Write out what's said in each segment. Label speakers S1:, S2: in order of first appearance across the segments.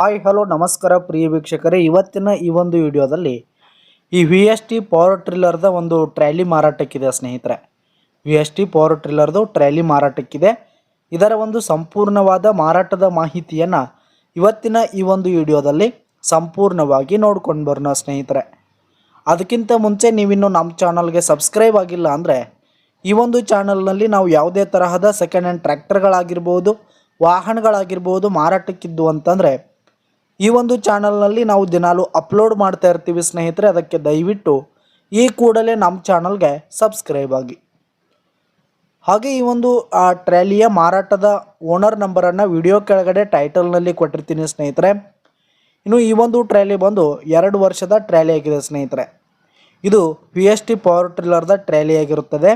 S1: Hi, hello, ನಮಸ್ಕಾರ ಪ್ರಿಯ ವೀಕ್ಷಕರೇ. ಇವತ್ತಿನ ಈ ಒಂದು ವಿಡಿಯೋದಲ್ಲಿ ಈ ವಿ ಎಸ್ ಟಿ ಪವರ್ ಟ್ರಿಲ್ಲರ್ದ ಒಂದು ಟ್ರ್ಯಾಲಿ ಮಾರಾಟಕ್ಕಿದೆ ಸ್ನೇಹಿತರೆ. ವಿ ಎಸ್ ಟಿ ಪವರ್ ಟ್ರಿಲ್ಲರ್ದು ಟ್ರ್ಯಾಲಿ ಮಾರಾಟಕ್ಕಿದೆ. ಇದರ ಒಂದು ಸಂಪೂರ್ಣವಾದ ಮಾರಾಟದ ಮಾಹಿತಿಯನ್ನು ಇವತ್ತಿನ ಈ ಒಂದು ವಿಡಿಯೋದಲ್ಲಿ ಸಂಪೂರ್ಣವಾಗಿ ನೋಡ್ಕೊಂಡು ಬರೋಣ ಸ್ನೇಹಿತರೆ. ಅದಕ್ಕಿಂತ ಮುಂಚೆ ನೀವಿನ್ನು ನಮ್ಮ ಚಾನಲ್ಗೆ ಸಬ್ಸ್ಕ್ರೈಬ್ ಆಗಿಲ್ಲ ಅಂದರೆ ಈ ಒಂದು ಚಾನಲ್ನಲ್ಲಿ ನಾವು ಯಾವುದೇ ತರಹದ ಸೆಕೆಂಡ್ ಹ್ಯಾಂಡ್ ಟ್ರ್ಯಾಕ್ಟರ್ಗಳಾಗಿರ್ಬೋದು ವಾಹನಗಳಾಗಿರ್ಬೋದು ಮಾರಾಟಕ್ಕಿದ್ದು ಅಂತಂದರೆ ಈ ಒಂದು ಚಾನಲ್ನಲ್ಲಿ ನಾವು ದಿನಾಲು ಅಪ್ಲೋಡ್ ಮಾಡ್ತಾ ಇರ್ತೀವಿ ಸ್ನೇಹಿತರೆ, ಅದಕ್ಕೆ ದಯವಿಟ್ಟು ಈ ಕೂಡಲೇ ನಮ್ಮ ಚಾನಲ್ಗೆ ಸಬ್ಸ್ಕ್ರೈಬ್ ಆಗಿ. ಹಾಗೆ ಈ ಒಂದು ಟ್ರ್ಯಾಲಿಯ ಮಾರಾಟದ ಓನರ್ ನಂಬರನ್ನು ವಿಡಿಯೋ ಕೆಳಗಡೆ ಟೈಟಲ್ನಲ್ಲಿ ಕೊಟ್ಟಿರ್ತೀನಿ ಸ್ನೇಹಿತರೆ. ಇನ್ನು ಈ ಒಂದು ಟ್ರ್ಯಾಲಿ ಬಂದು ಎರಡು ವರ್ಷದ ಟ್ರ್ಯಾಲಿ ಆಗಿದೆ ಸ್ನೇಹಿತರೆ. ಇದು ಪಿ ಎಸ್ ಟಿ ಪವರ್ ಟ್ರಿಲ್ಲರ್ದ ಟ್ರ್ಯಾಲಿ ಆಗಿರುತ್ತದೆ.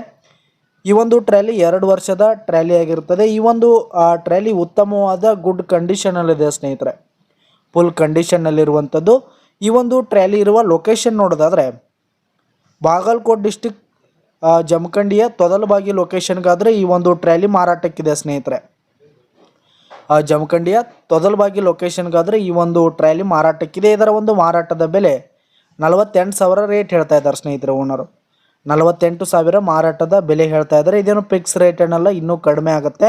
S1: ಈ ಒಂದು ಟ್ರ್ಯಾಲಿ ಎರಡು ವರ್ಷದ ಟ್ರ್ಯಾಲಿ ಆಗಿರುತ್ತದೆ. ಈ ಒಂದು ಟ್ರ್ಯಾಲಿ ಉತ್ತಮವಾದ ಗುಡ್ ಕಂಡೀಷನಲ್ಲಿದೆ ಸ್ನೇಹಿತರೆ. ಫುಲ್ ಕಂಡೀಷನ್ನಲ್ಲಿರುವಂಥದ್ದು. ಈ ಒಂದು ಟ್ರ್ಯಾಲಿ ಇರುವ ಲೊಕೇಶನ್ ನೋಡೋದಾದರೆ ಬಾಗಲ್ಕೋಟ್ ಡಿಸ್ಟಿಕ್ ಜಮಖಂಡಿಯ ತೊದಲಬಾಗಿ ಲೊಕೇಶನ್ಗಾದರೆ ಈ ಒಂದು ಟ್ರ್ಯಾಲಿ ಮಾರಾಟಕ್ಕಿದೆ ಸ್ನೇಹಿತರೆ. ಜಮಖಂಡಿಯ ತೊದಲಬಾಗಿ ಲೊಕೇಶನ್ಗಾದರೆ ಈ ಒಂದು ಟ್ರ್ಯಾಲಿ ಮಾರಾಟಕ್ಕಿದೆ. ಇದರ ಒಂದು ಮಾರಾಟದ ಬೆಲೆ ನಲವತ್ತೆಂಟು ಸಾವಿರ ರೇಟ್ ಹೇಳ್ತಾ ಇದ್ದಾರೆ ಸ್ನೇಹಿತರೆ ಓನರು. ನಲವತ್ತೆಂಟು ಸಾವಿರ ಮಾರಾಟದ ಬೆಲೆ ಹೇಳ್ತಾ ಇದ್ದಾರೆ. ಇದೇನು ಫಿಕ್ಸ್ ರೇಟ್ ಏನಲ್ಲ ಇನ್ನೂ ಕಡಿಮೆ ಆಗುತ್ತೆ.